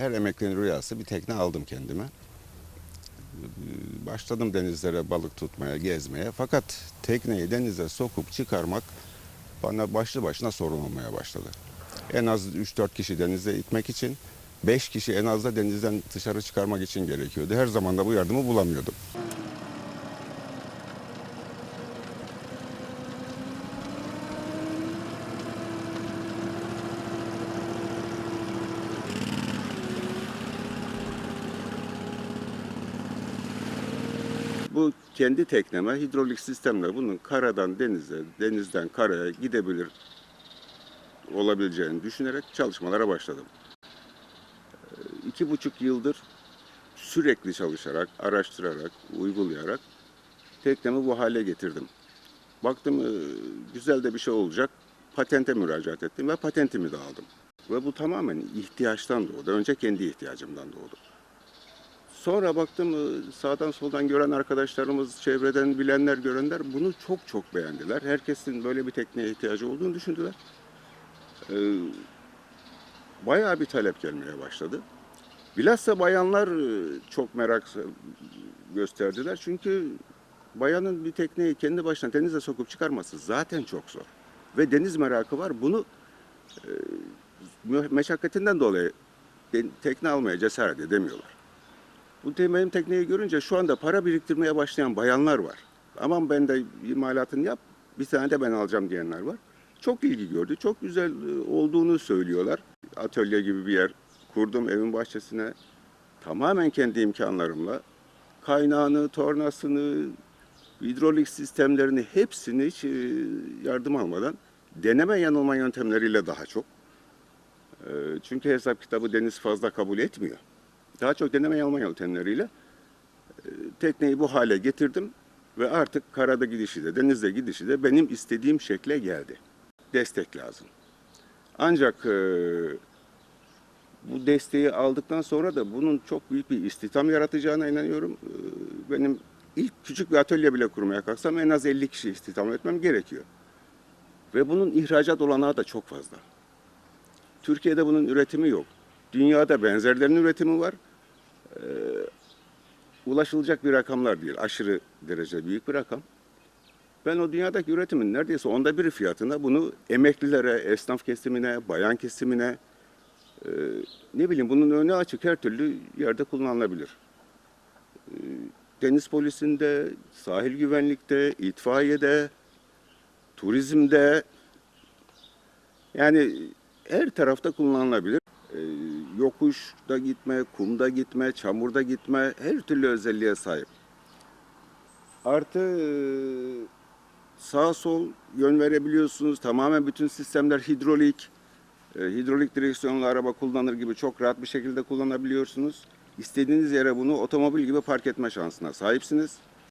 her emeklinin rüyası bir tekne aldım kendime. Başladım denizlere balık tutmaya, gezmeye. Fakat tekneyi denize sokup çıkarmak bana başlı başına sorun olmaya başladı. En az 3-4 kişi denize itmek için, 5 kişi en az da denizden dışarı çıkarmak için gerekiyordu. Her zaman da bu yardımı bulamıyordum. Bu kendi tekneme hidrolik sistemle bunun karadan denize, denizden karaya gidebilir olabileceğini düşünerek çalışmalara başladım. Ee, İki buçuk yıldır sürekli çalışarak, araştırarak, uygulayarak teknemi bu hale getirdim. Baktım e, güzel de bir şey olacak. Patente müracaat ettim ve patentimi de aldım. Ve bu tamamen ihtiyaçtan doğdu. Önce kendi ihtiyacımdan doğdu. Sonra baktım e, sağdan soldan gören arkadaşlarımız, çevreden bilenler, görenler bunu çok çok beğendiler. Herkesin böyle bir tekneye ihtiyacı olduğunu düşündüler. Ee, Bayağı bir talep gelmeye başladı. Bilhassa bayanlar e, çok merak gösterdiler. Çünkü bayanın bir tekneyi kendi başına denize sokup çıkarması zaten çok zor. Ve deniz merakı var. Bunu e, meşakkatinden dolayı tekne almaya cesaret edemiyorlar. Bu benim tekneyi görünce şu anda para biriktirmeye başlayan bayanlar var. Aman ben de imalatını yap, bir tane de ben alacağım diyenler var. Çok ilgi gördü, çok güzel e, olduğunu söylüyorlar. Atölye gibi bir yer kurdum evin bahçesine. Tamamen kendi imkanlarımla kaynağını, tornasını, hidrolik sistemlerini hepsini hiç e, yardım almadan deneme yanılma yöntemleriyle daha çok. E, Çünkü hesap kitabı deniz fazla kabul etmiyor. Daha çok deneme yanılma yöntemleriyle e, tekneyi bu hale getirdim ve artık karada gidişi de denizde gidişi de benim istediğim şekle geldi. Destek lazım. Ancak e, bu desteği aldıktan sonra da bunun çok büyük bir istihdam yaratacağına inanıyorum. E, benim ilk küçük bir atölye bile kurmaya kalksam en az 50 kişi istihdam etmem gerekiyor. Ve bunun ihracat olanağı da çok fazla. Türkiye'de bunun üretimi yok. Dünyada benzerlerinin üretimi var. Ee, ulaşılacak bir rakamlar değil. Aşırı derece büyük bir rakam. Ben o dünyadaki üretimin neredeyse onda biri fiyatına bunu emeklilere, esnaf kesimine, bayan kesimine, e, ne bileyim bunun önü açık her türlü yerde kullanılabilir. E, deniz polisinde, sahil güvenlikte, itfaiyede, turizmde, yani her tarafta kullanılabilir. Ee, yokuşta gitme, kumda gitme, çamurda gitme her türlü özelliğe sahip. Artı e, sağ sol yön verebiliyorsunuz. Tamamen bütün sistemler hidrolik. E, hidrolik direksiyonlu araba kullanır gibi çok rahat bir şekilde kullanabiliyorsunuz. İstediğiniz yere bunu otomobil gibi park etme şansına sahipsiniz.